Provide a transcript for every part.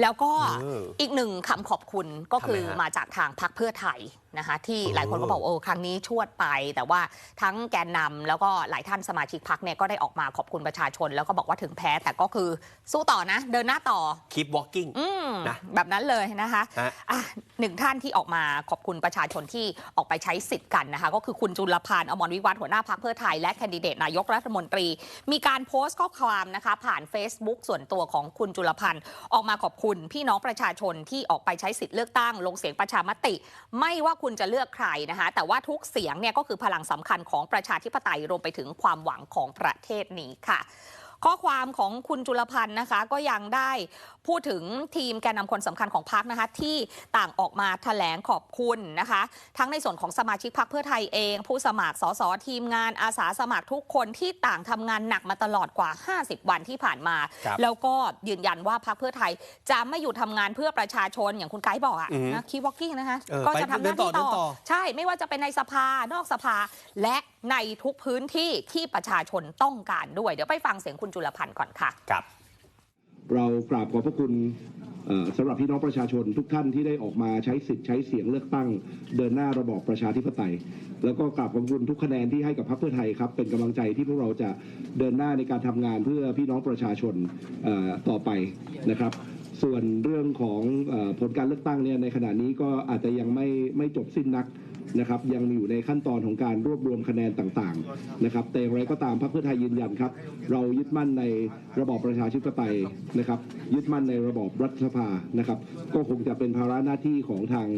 แล้วก็เอออีกหนึ่งคำขอบคุณก็คือทำไมฮะมาจากทางพรรคเพื่อไทย นะคะที่โอ้หลายคนก็บอกโอ้ครั้งนี้ชวดไป แต่ว่าทั้งแกนนำแล้วก็หลายท่านสมาชิกพรรคเนี่ยก็ได้ออกมาขอบคุณประชาชน แล้วก็บอกว่าถึงแพ้แต่ก็คือสู้ต่อนะ เดินหน้าต่อ keep walking อืมนะแบบนั้นเลยนะคะฮะอะหนึ่งท่านที่ออกมาขอบคุณประชาชนที่ออกไปใช้สิทธิ์กันนะคะ ก็คือคุณจุลพันธ์อมรวิวัฒน์หัวหน้าพักเพื่อไทยและแคนดิเดตนายกรัฐมนตรี มีการโพสต์ข้อความนะคะผ่าน Facebook ส่วนตัวของคุณจุลพันธ์ออกมาขอบคุณพี่น้องประชาชนที่ออกไปใช้สิทธิ์เลือกตั้งลงเสียงประชามติ ไม่ว่าคุณจะเลือกใครนะคะ แต่ว่าทุกเสียงเนี่ยก็คือพลังสำคัญของประชาธิปไตยรวมไปถึงความหวังของประเทศนี้ค่ะ ข้อความของคุณจุลพันธ์นะคะ ก็ยังได้พูดถึงทีมแกนนำคนสำคัญของพรรคนะคะ ที่ต่างออกมาแถลงขอบคุณนะคะ ทั้งในส่วนของสมาชิกพรรคเพื่อไทยเอง ผู้สมัครสสทีมงานอาสาสมัครทุกคนที่ต่างทำงานหนักมาตลอดกว่า 50 วันที่ผ่านมาครับแล้วก็ยืนยันว่าพรรคเพื่อไทยจะไม่หยุดทำงานเพื่อประชาชนอย่างคุณไกด์บอกอะอือฮึนะคีวอกกิ้งนะคะเออก็ไปจะทำหน้าเดินต่อที่ต่เดินต่ออใช่ไม่ว่าจะเป็นในสภานอกสภาและ ในทุกพื้นที่ที่ประชาชนต้องการด้วย เดี๋ยวไปฟังเสียงคุณจุลพันธ์ก่อนค่ะครับเรากราบขอบพระคุณเอ่อสำหรับพี่น้องประชาชนทุกท่านที่ได้ออกมาใช้สิทธิ์ใช้เสียงเลือกตั้ง เดินหน้าระบอบประชาธิปไตย แล้วก็กราบขอบคุณทุกคะแนนที่ให้กับพรรคเพื่อไทยครับเป็นกำลังใจที่พวกเราจะเดินหน้าในการทำงานเพื่อพี่น้องประชาชนเอ่อต่อไปนะครับ ส่วนเรื่องของเออผลการเลือกตั้งเนี่ยในขณะนี้ก็อาจจะยังไม่ไม่จบสิ้นนัก นะครับยังอยู่ในขั้นตอนของการรวบรวมคะแนนต่างๆนะครับแต่อย่างไรก็ตามพรรคเพื่อไทยยืนยันครับ เรายึดมั่นในระบอบประชาธิปไตยนะครับ ยึดมั่นในระบอบรัฐสภานะครับ ก็คงจะเป็นภาระหน้าที่ของทาง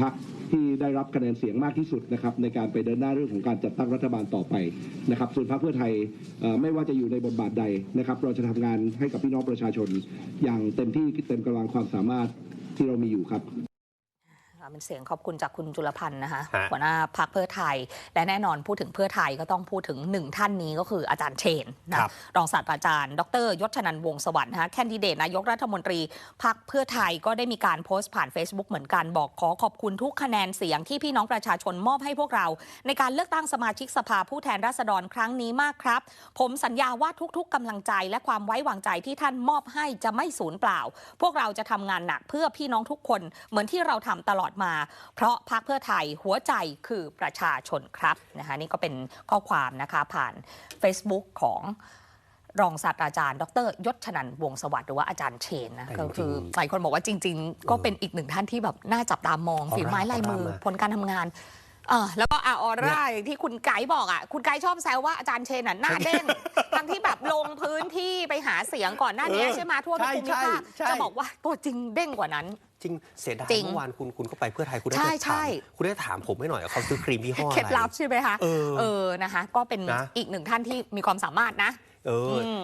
พรรคที่ได้รับคะแนนเสียงมากที่สุดนะครับในการไปเดินหน้าเรื่องของการจัดตั้งรัฐบาลต่อไปนะครับ ส่วนพรรคเพื่อไทยไม่ว่าจะอยู่ในบทบาทใดนะครับ เราจะทำงานให้กับพี่น้องประชาชน อย่างเต็มที่เต็มกำลังความสามารถที่เรามีอยู่ครับ ค่ะเป็นเสียงขอบคุณจากคุณจุลพันธ์นะคะฮะ หัวหน้าพักเพื่อไทย และแน่นอนพูดถึงเพื่อไทยก็ต้องพูดถึงหนึ่งท่านนี้ก็คืออาจารย์เชนนะ ครับ รองศาสตราจารย์ ดรยศชนันท์วงศ์สวรรค์นะคะแคนดิเดตนายกรัฐมนตรีพักเพื่อไทยก็ได้มีการโพสต์ผ่าน Facebook เหมือนกันบอกขอขอบคุณทุกคะแนนเสียงที่พี่น้องประชาชนมอบให้พวกเรา ในการเลือกตั้งสมาชิกสภาผู้แทนราษฎรครั้งนี้มากครับ ผมสัญญาว่าทุกๆกำลังใจและความไว้วางใจที่ท่านมอบให้จะไม่สูญเปล่า พวกเราจะทำงานหนักเพื่อพี่น้องทุกคนเหมือนที่เราทำตลอดมา เพราะพักเพื่อไทยหัวใจคือประชาชนครับนะคะนี่ก็เป็นข้อความนะคะผ่าน Facebook ของรองศาสตราจารย์ ดรยศชนันท์วงศ์สวัสดิ์หรือว่าอาจารย์เชนนะแต่ก็จริงๆคือหลายคนบอกว่าจริง ๆ ก็เป็นอีกหนึ่งท่านที่แบบน่าจับตามองออร่าฝีไม้ลายมือออร่ามาผลการทำงาน เออแล้วก็อาออร่าอย่างที่คุณไกด์บอกอะคุณไกด์ชอบแซวว่าอาจารย์เชนน่ะหน้าเด้งทั้งที่แบบลงพื้นที่ไปหาเสียงก่อนหน้านี้เออใช่ไหมทั่วทุกใช่ภูมิภาคใช่จะบอกว่าตัวจริงเด้งกว่านั้นจริงเสียดายจริงเมื่อวานคุณคุณก็ไปเพื่อไทยคุณได้ใช่ไปใช่ถามคุณได้ถามผมไม่หน่อยว่าเขาซื้อครีมยี่ห้ออะไรเคล็ดลับใช่ไหมคะเออเออนะคะ ก็เป็นนะอีกหนึ่งท่านที่มีความสามารถนะ เอออม